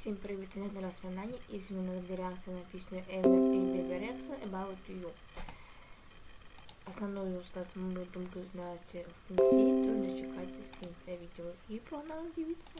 Всім привіт, ми для нас винання і сьогодні буде реакція на пісню Ever і Baby Rex About You. Основную, как мы думаю, в конце, то дочекайте с конца видео и погнали дивиться.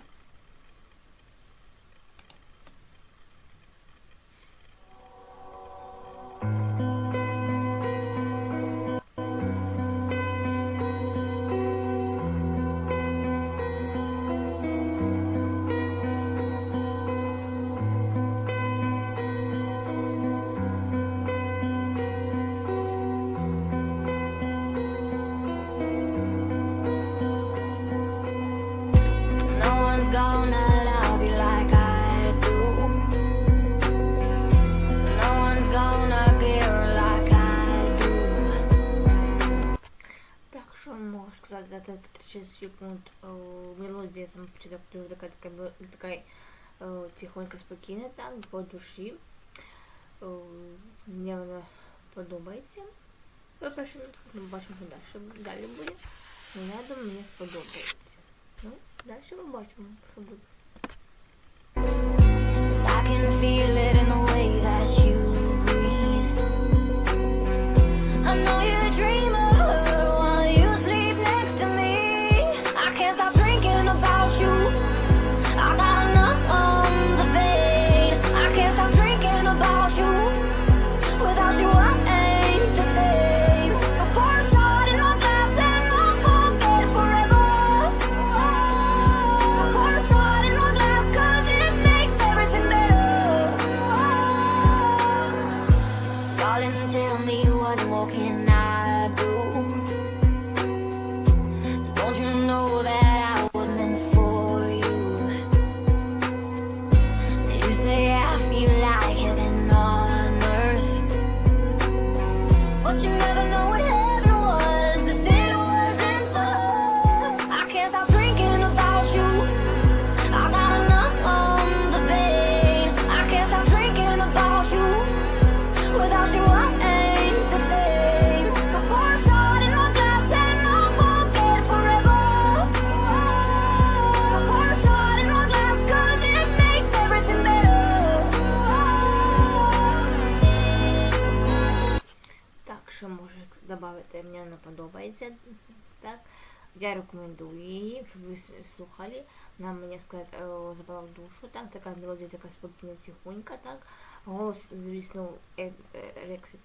могу сказать за это 36 секунд? Э, мелодия сама почему-то потому такая такая, такая э, тихонько спокійна так по душе э, мені вона подобається побачимо, ну, побачимо що далі далі буде я думаю мне сподобається ну Дальше ми бачимо, що буде. Я рекомендую її, щоб ви слухали. Вона мені е, забрала в душу, так, така мелодія, така спокійна тихонька, так. Голос, звісно, е, е, рексит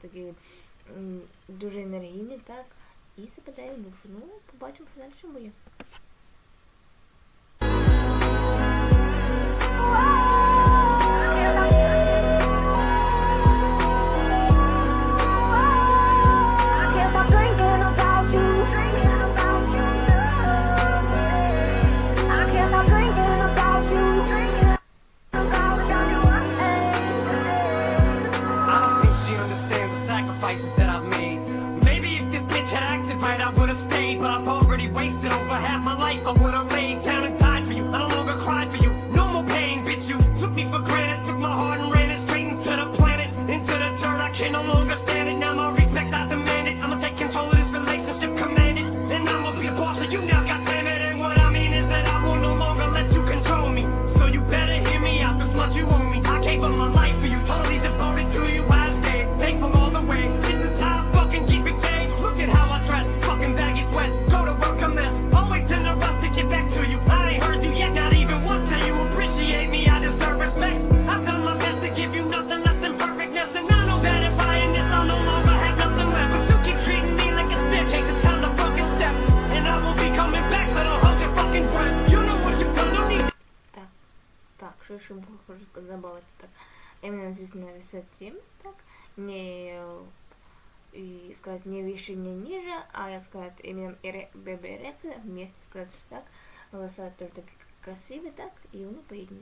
такий дуже енергійний, так. І западає душу. Ну, побачимо, що далі буде. intact. acted right, I would've stayed, but I've already wasted over half my life. I would've laid down and died for you. I no longer cried for you. No more pain, bitch. You took me for granted, took my heart and ran it straight into the planet, into the dirt. I can no longer stay. именно звездный сетрим, так, не э, и сказать не выше, не ниже, а как сказать именно ББ эрекция вместе сказать так, волоса только красивые, так, и он поедет.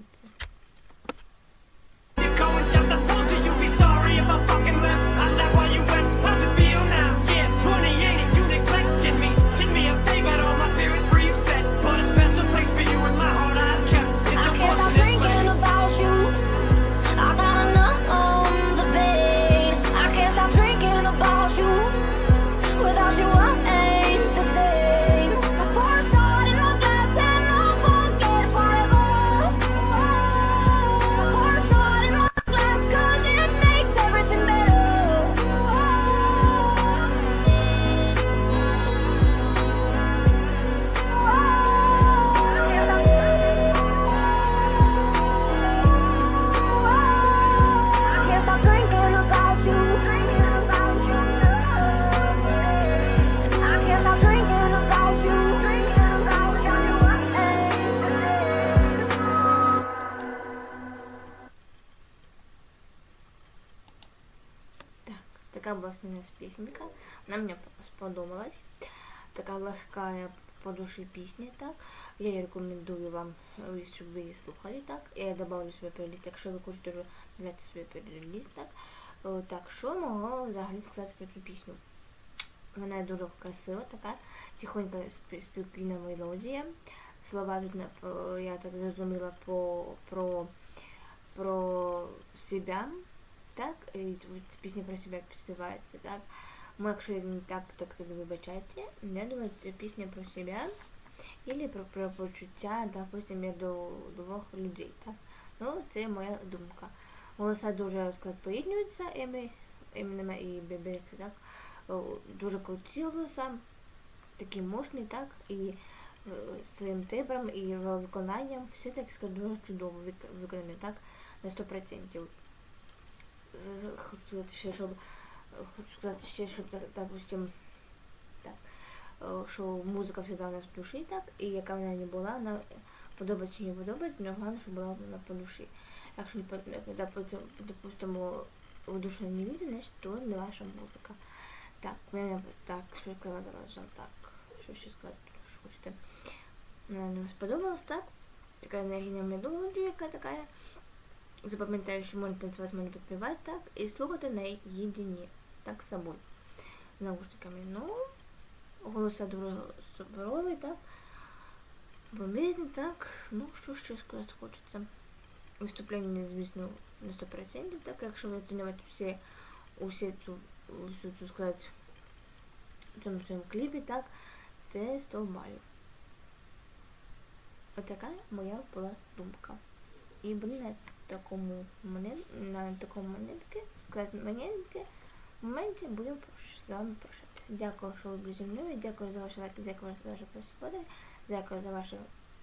Така була основна пісенька. Вона мені сподобалась. Така легка по душі пісня, так. Я її рекомендую вам, е, щоб ви її слухали, так. Я добавлю свій плейліст, якщо ви хочете вже додати свій плейліст, так. О, Так, що можу взагалі сказати про цю пісню? Вона дуже красива, така, тихонька спокійна мелодія. Слова тут е, я так зрозуміла по, про, про себе, так, і пісня про себе співається, так. Ну, якщо не так, так тоді вибачайте. Я думаю, це пісня про себе или про, про почуття, допустим, між двох людей, так. Ну, це моя думка. Голоса дуже Емі, Емінема і Бебекси, так. Дуже круті голоса, такі мощні, так, і з своїм тембром і виконанням все так сказати, дуже чудово вик- так, на 100%. Хочу сказати ще, щоб хочу сказати ще, щоб, допустим, так, е, що музика всегда у нас в душі, так, і яка вона не була, вона подобається чи не подобається, але головне, щоб була вона по душі. Якщо допустимо, в душу не лізе, значить, то не ваша музика. Так, мене так, що я зараз, так, що ще сказати, що хочете. Мені сподобалось, так, така енергійна мелодія, яка така, запам'ятаю, що можна танцювати, можна підпівати, так, і слухати наєдині, так, з собою, наушниками. Ну, голоса суперові, так, бомбезні, так, ну, що ще сказати хочеться. Виступлення, звісно, на 100%, так, якщо оцінювати всі, усі цю, усю цю, сказати, в цьому своєму кліпі, так, це 100 балів. Отака моя була думка. І були на такому момент, на такому моменті, сказати, моменті, моменті будемо з вами прощати. Дякую, що ви були зі мною, дякую за ваші лайки, дякую за ваші просмотри, дякую за ваші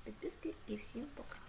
підписки і всім пока.